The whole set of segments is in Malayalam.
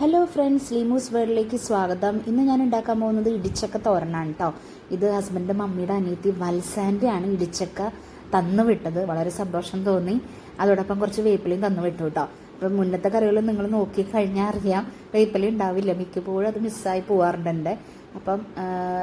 ഹലോ ഫ്രണ്ട്സ് ലീമൂസ് വേൾഡിലേക്ക് സ്വാഗതം. ഇന്ന് ഞാൻ ഉണ്ടാക്കാൻ പോകുന്നത് ഇടിച്ചക്ക തോരനാണ് കേട്ടോ ഇത് ഹസ്ബൻഡ് മമ്മിയുടെ അനിയത്തി വത്സാന്റെയാണ് ഇടിച്ചക്ക തന്നു വിട്ടത് വളരെ സന്തോഷം തോന്നി. അതോടൊപ്പം കുറച്ച് വേപ്പിലയും തന്നു വിട്ടു കേട്ടോ അപ്പം മുന്നത്തെ കറികൾ നിങ്ങൾ നോക്കി കഴിഞ്ഞാൽ അറിയാം. വേപ്പില ഉണ്ടാവില്ല. മിക്കപ്പോഴും അത് മിസ്സായി പോവാറുണ്ട്. എന്റെ അപ്പം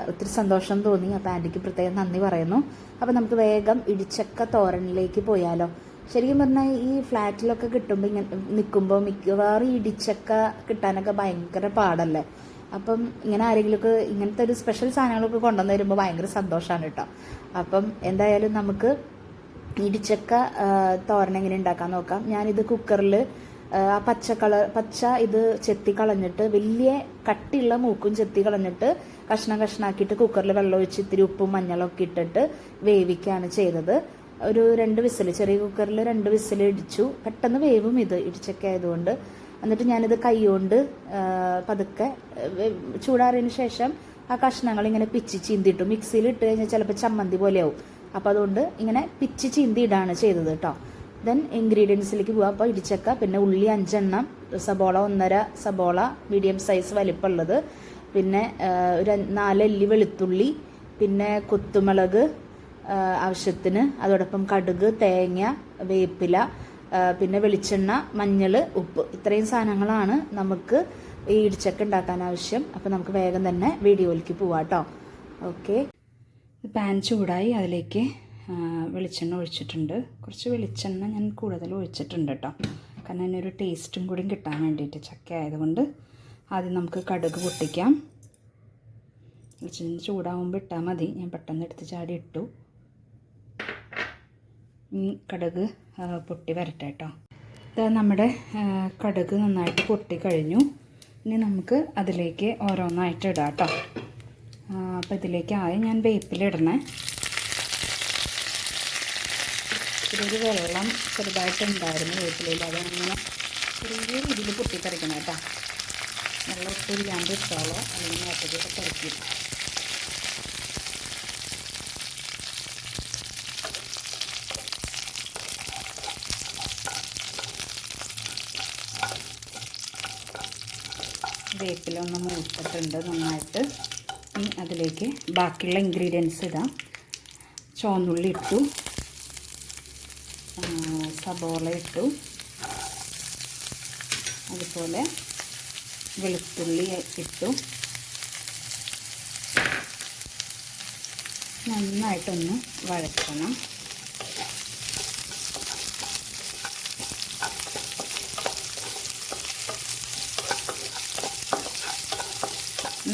ഒത്തിരി സന്തോഷം തോന്നി. അപ്പം ആന്റിക്ക് പ്രത്യേകം നന്ദി പറയുന്നു. അപ്പം നമുക്ക് വേഗം ഇടിച്ചക്ക തോരനിലേക്ക് പോയാലോ. ശരിക്കും പറഞ്ഞാൽ ഈ ഫ്ലാറ്റിലൊക്കെ കിട്ടുമ്പോൾ ഇങ്ങനെ നിൽക്കുമ്പോൾ മിക്കവാറും ഇടിച്ചൊക്കെ കിട്ടാനൊക്കെ ഭയങ്കര പാടല്ലേ? അപ്പം ഇങ്ങനെ ആരെങ്കിലുമൊക്കെ ഇങ്ങനത്തെ ഒരു സ്പെഷ്യൽ സാധനങ്ങളൊക്കെ കൊണ്ടുവന്ന് വരുമ്പോൾ ഭയങ്കര സന്തോഷമാണ് കേട്ടോ അപ്പം എന്തായാലും നമുക്ക് ഇടിച്ചക്ക തോരൻ എങ്ങനെ ഉണ്ടാക്കാൻ നോക്കാം. ഞാനിത് കുക്കറിൽ ആ പച്ച കളർ പച്ച ഇത് ചെത്തി കളഞ്ഞിട്ട് വലിയ കട്ടിയുള്ള മൂക്കും ചെത്തി കളഞ്ഞിട്ട് കഷ്ണം കഷ്ണാക്കിയിട്ട് കുക്കറിൽ വെള്ളം ഒഴിച്ച് ഇത്തിരി ഉപ്പും മഞ്ഞളൊക്കെ ഇട്ടിട്ട് വേവിക്കുകയാണ് ചെയ്തത്. ഒരു രണ്ട് വിസിൽ ചെറിയ കുക്കറിൽ രണ്ട് വിസിൽ ഇടിച്ചു. പെട്ടെന്ന് വേവും ഇത് ഇടിച്ചൊക്കെ ആയതുകൊണ്ട്. എന്നിട്ട് ഞാനിത് കൈകൊണ്ട് പതുക്കെ ചൂടാറിയതിന് ശേഷം ആ കഷ്ണങ്ങൾ ഇങ്ങനെ പിച്ച് ചീന്തിയിട്ടു. മിക്സിയിൽ ഇട്ട് കഴിഞ്ഞാൽ ചിലപ്പോൾ ചമ്മന്തി പോലെയാവും. അപ്പോൾ അതുകൊണ്ട് ഇങ്ങനെ പിച്ച് ചീന്തി ഇടാണ് ചെയ്തത് കേട്ടോ ദെൻ ഇൻഗ്രീഡിയൻസിലേക്ക് പോകാം അപ്പോൾ ഇടിച്ചക്ക പിന്നെ ഉള്ളി അഞ്ചെണ്ണം സബോള ഒന്നര സബോള മീഡിയം സൈസ് വലിപ്പമുള്ളത്. പിന്നെ ഒരു നാലല്ലി വെളുത്തുള്ളി പിന്നെ കുത്തുമുളക് ആവശ്യത്തിന്. അതോടൊപ്പം കടുക് തേങ്ങ വേപ്പില പിന്നെ വെളിച്ചെണ്ണ മഞ്ഞൾ ഉപ്പ്. ഇത്രയും സാധനങ്ങളാണ് നമുക്ക് ഈ ഇടിച്ചക്ക ഉണ്ടാക്കാൻ ആവശ്യം. അപ്പോൾ നമുക്ക് വേഗം തന്നെ വീഡിയോയിലേക്ക് പോവാം കേട്ടോ. ഓക്കെ. പാൻ ചൂടായി അതിലേക്ക് വെളിച്ചെണ്ണ ഒഴിച്ചിട്ടുണ്ട്. കുറച്ച് വെളിച്ചെണ്ണ ഞാൻ കൂടുതൽ ഒഴിച്ചിട്ടുണ്ട് കേട്ടോ. കാരണം അതിനൊരു ടേസ്റ്റും കൂടി കിട്ടാൻ വേണ്ടിയിട്ട് ചക്ക ആയതുകൊണ്ട് ആദ്യം നമുക്ക് കടുക് പൊട്ടിക്കാം. വെളിച്ചെണ്ണ ചൂടാവുമ്പോൾ ഇട്ടാൽ മതി. ഞാൻ പെട്ടെന്ന് എടുത്ത് ചാടി ഇട്ടു. കടുക് പൊട്ടി വരട്ടെ കേട്ടോ ഇതാ നമ്മുടെ കടുക് നന്നായിട്ട് പൊട്ടി കഴിഞ്ഞു. ഇനി നമുക്ക് അതിലേക്ക് ഓരോന്നായിട്ട് ഇടാം കേട്ടോ അപ്പോൾ ഇതിലേക്ക് ആദ്യം ഞാൻ വേപ്പിലിടണേ ഇതൊരു വെള്ളം ചെറുതായിട്ടുണ്ടായിരുന്നു വേപ്പിലയിൽ. അത് അങ്ങനെ ചെറിയ രീതിയിൽ പൊട്ടിത്തെറിക്കണം കേട്ടോ നല്ല ഒത്തിരി ഇല്ലാണ്ട് ഇട്ടോളോ അല്ലെങ്കിൽ നേരത്തേക്കൊക്കെ തെറിക്കും വേപ്പില ഒന്ന് മൂത്തിട്ടുണ്ട് നന്നായിട്ട്. ഇനി അതിലേക്ക് ബാക്കിയുള്ള ഇൻഗ്രീഡിയൻസ് ഇടാം. ചുവന്നുള്ളി ഇട്ടു. സബോള ഇട്ടു. അതുപോലെ വെളുത്തുള്ളി ഇട്ടു. നന്നായിട്ടൊന്ന് വഴറ്റണം.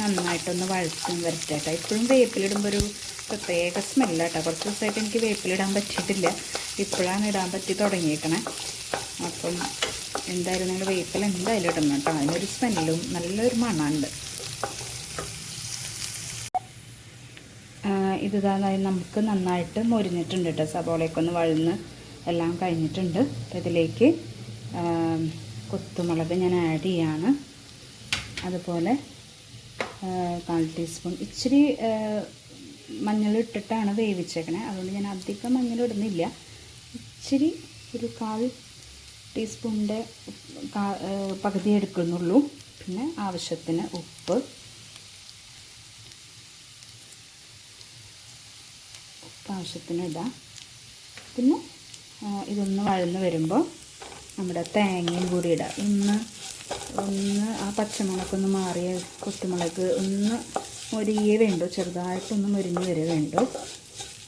നന്നായിട്ടൊന്ന് വഴച്ചും വരട്ടെ ഇപ്പോഴും വേപ്പിലിടുമ്പോൾ ഒരു പ്രത്യേക സ്മെല്ല കേട്ടോ കുറച്ച് ദിവസമായിട്ട് എനിക്ക് വേപ്പിലിടാൻ പറ്റിയിട്ടില്ല. ഇപ്പോഴാണ് ഇടാൻ പറ്റി തുടങ്ങിയേക്കണേ. അപ്പം എന്തായാലും നിങ്ങൾ വേപ്പിൽ എന്തായാലും ഇടണം കേട്ടോ. അതിനൊരു സ്മെല്ലും നല്ലൊരു മണമുണ്ട് ഇത് ഇതാ നമുക്ക് നന്നായിട്ട് മൊരിഞ്ഞിട്ടുണ്ട് കേട്ടോ. സബോളയൊക്കെ ഒന്ന് വഴന്ന് എല്ലാം കഴിഞ്ഞിട്ടുണ്ട്. ഇതിലേക്ക് കൊത്തുമുളക് ഞാൻ ആഡ് ചെയ്യാണ്. അതുപോലെ കാൽ ടീസ്പൂൺ. ഇച്ചിരി മഞ്ഞൾ ഇട്ടിട്ടാണ് വേവിച്ചേക്കണേ. അതുകൊണ്ട് ഞാൻ അധികം മഞ്ഞൾ ഇടുന്നില്ല. ഇച്ചിരി ഒരു കാൽ ടീസ്പൂണിന്റെ പകുതി എടുക്കുന്നുള്ളൂ. പിന്നെ ആവശ്യത്തിന് ഉപ്പ്. ഉപ്പ് ആവശ്യത്തിന് ഇടാം. പിന്നെ ഇതൊന്ന് വഴന്ന് വരുമ്പോൾ നമ്മുടെ തേങ്ങയും കൂടി ഇടാം. ഒന്ന് ഒന്ന് ആ പച്ചമുളകൊന്ന് മാറിയ കുത്തുമുളക് ഒന്ന് മൊരിയേ വേണ്ടു. ചെറുതായിട്ടൊന്ന് മുരിഞ്ഞ് വരെ വേണ്ടു.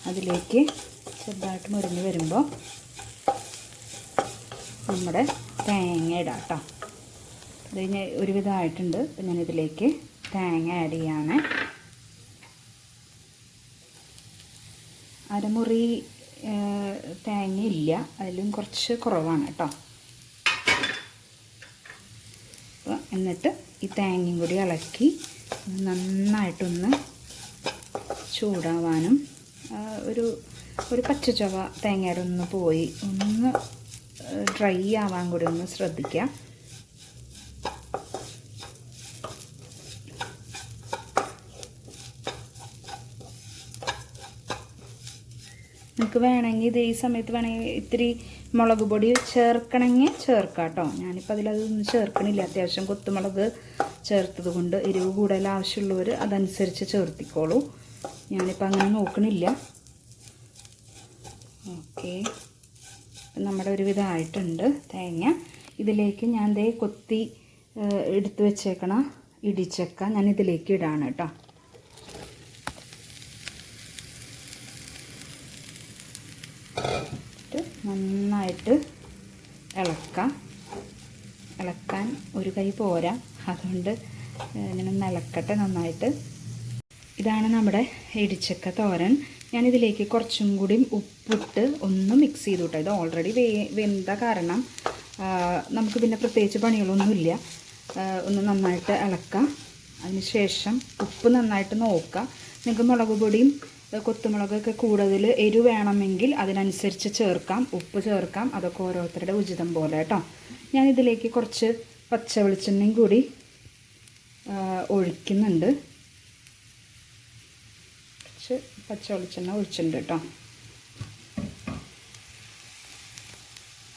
അതിലേക്ക് ചെറുതായിട്ട് മുരിഞ്ഞ് വരുമ്പോൾ നമ്മുടെ തേങ്ങ ഇടാം കേട്ടോ അത് കഴിഞ്ഞ് ഒരുവിധമായിട്ടുണ്ട് അപ്പം ഞാനിതിലേക്ക് തേങ്ങ ആഡ് ചെയ്യാണ്. അരമുറി തേങ്ങയില്ല. അതിലും കുറച്ച് കുറവാണ് കേട്ടോ അപ്പോൾ എന്നിട്ട് ഈ തേങ്ങയും കൂടി ഇളക്കി നന്നായിട്ടൊന്ന് ചൂടാവാനും ഒരു ഒരു പച്ച ചവ തേങ്ങയുടെ ഒന്ന് പോയി ഒന്ന് ഡ്രൈ ആവാൻ കൂടി ഒന്ന് ശ്രദ്ധിക്കുക നിങ്ങൾക്ക് വേണമെങ്കിൽ ഇത് ഈ സമയത്ത് വേണമെങ്കിൽ ഇത്തിരി മുളക് പൊടി ചേർക്കണമെങ്കിൽ ചേർക്കാം കേട്ടോ. ഞാനിപ്പോൾ അതിലതൊന്നും ചേർക്കണില്ല. അത്യാവശ്യം കൊത്തുമുളക് ചേർത്തത് കൊണ്ട് എരിവ് കൂടുതൽ ആവശ്യമുള്ളവർ അതനുസരിച്ച് ചേർത്തിക്കോളൂ. ഞാനിപ്പോൾ അങ്ങനെ നോക്കണില്ല. ഓക്കെ. നമ്മുടെ ഒരു വിധമായിട്ടുണ്ട് തേങ്ങ. ഇതിലേക്ക് ഞാൻ ദേ കൊത്തി എടുത്ത് വെച്ചേക്കണ ഇടിച്ചക്ക ഞാൻ ഇതിലേക്ക് ഇടാണ് കേട്ടോ. നന്നായിട്ട് ഇളക്കാം. ഇളക്കാൻ ഒരു കൈ പോരാ. അതുകൊണ്ട് ഇങ്ങനെ ഇളക്കട്ടെ നന്നായിട്ട്. ഇതാണ് നമ്മുടെ ഇടിച്ചക്ക തോരൻ. ഞാനിതിലേക്ക് കുറച്ചും കൂടി ഉപ്പിട്ട് ഒന്ന് മിക്സ് ചെയ്ത് കേട്ടോ ഇത് ഓൾറെഡി വേ വെന്ത കാരണം നമുക്ക് പിന്നെ പ്രത്യേകിച്ച് പണികളൊന്നുമില്ല. ഒന്ന് നന്നായിട്ട് ഇളക്കാം. അതിന് ശേഷം ഉപ്പ് നന്നായിട്ട് നോക്കുക നിങ്ങൾക്ക് മുളക് പൊടിയും കൊത്തുമുളകൊക്കെ കൂടുതൽ എരു വേണമെങ്കിൽ അതിനനുസരിച്ച് ചേർക്കാം. ഉപ്പ് ചേർക്കാം. അതൊക്കെ ഓരോരുത്തരുടെ ഉചിതം പോലെ കേട്ടോ. ഞാനിതിലേക്ക് കുറച്ച് പച്ച വെളിച്ചെണ്ണയും കൂടി ഒഴിക്കുന്നുണ്ട്. കുറച്ച് പച്ച വെളിച്ചെണ്ണ ഒഴിച്ചിട്ടുണ്ട് കേട്ടോ.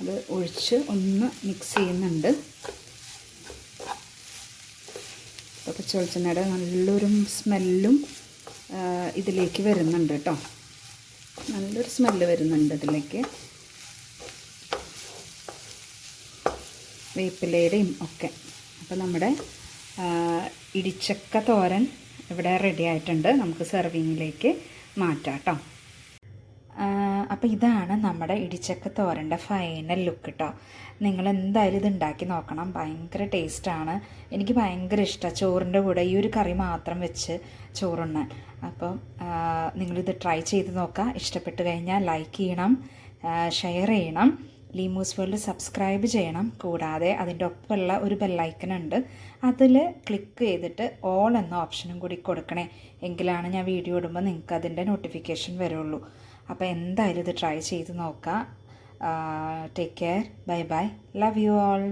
അത് ഒഴിച്ച് ഒന്ന് മിക്സ് ചെയ്യുന്നുണ്ട്. പച്ച വെളിച്ചെണ്ണയുടെ നല്ലൊരു സ്മെല്ലും ഇതിലേക്ക് വരുന്നുണ്ട് കേട്ടോ. നല്ലൊരു സ്മെല്ല് വരുന്നുണ്ട് ഇതിലേക്ക്. വേപ്പിലയുടെയും ഒക്കെ. അപ്പോൾ നമ്മുടെ ഇടിച്ചക്ക തോരൻ ഇവിടെ റെഡി ആയിട്ടുണ്ട്. നമുക്ക് സെർവിങ്ങിലേക്ക് മാറ്റാം കേട്ടോ. അപ്പോൾ ഇതാണ് നമ്മുടെ ഇടിച്ചക്ക തോരന്റെ ഫൈനൽ ലുക്ക് കേട്ടോ നിങ്ങൾ എന്തായാലും ഇത് ഉണ്ടാക്കി നോക്കണം. ഭയങ്കര ടേസ്റ്റാണ് എനിക്ക് ഭയങ്കര ഇഷ്ടമാണ് ചോറിന്റെ കൂടെ ഈ ഒരു കറി മാത്രം വെച്ച് ചോറുണ്ണാൻ. അപ്പം നിങ്ങളിത് ട്രൈ ചെയ്ത് നോക്കുക ഇഷ്ടപ്പെട്ട് കഴിഞ്ഞാൽ ലൈക്ക് ചെയ്യണം ഷെയർ ചെയ്യണം. ലീമൂസ് വേൾഡ് സബ്സ്ക്രൈബ് ചെയ്യണം. കൂടാതെ അതിന്റെ ഒപ്പമുള്ള ഒരു ബെല്ലൈക്കൺ ഉണ്ട്. അതിൽ ക്ലിക്ക് ചെയ്തിട്ട് ഓൾ എന്ന ഓപ്ഷനും കൂടി കൊടുക്കണേ. എങ്കിലാണ് ഞാൻ വീഡിയോ ഇടുമ്പോൾ നിങ്ങൾക്ക് അതിന്റെ നോട്ടിഫിക്കേഷൻ വരുള്ളൂ. അപ്പോൾ എന്തായാലും ഇത് ട്രൈ ചെയ്ത് നോക്കുക take care bye bye love you all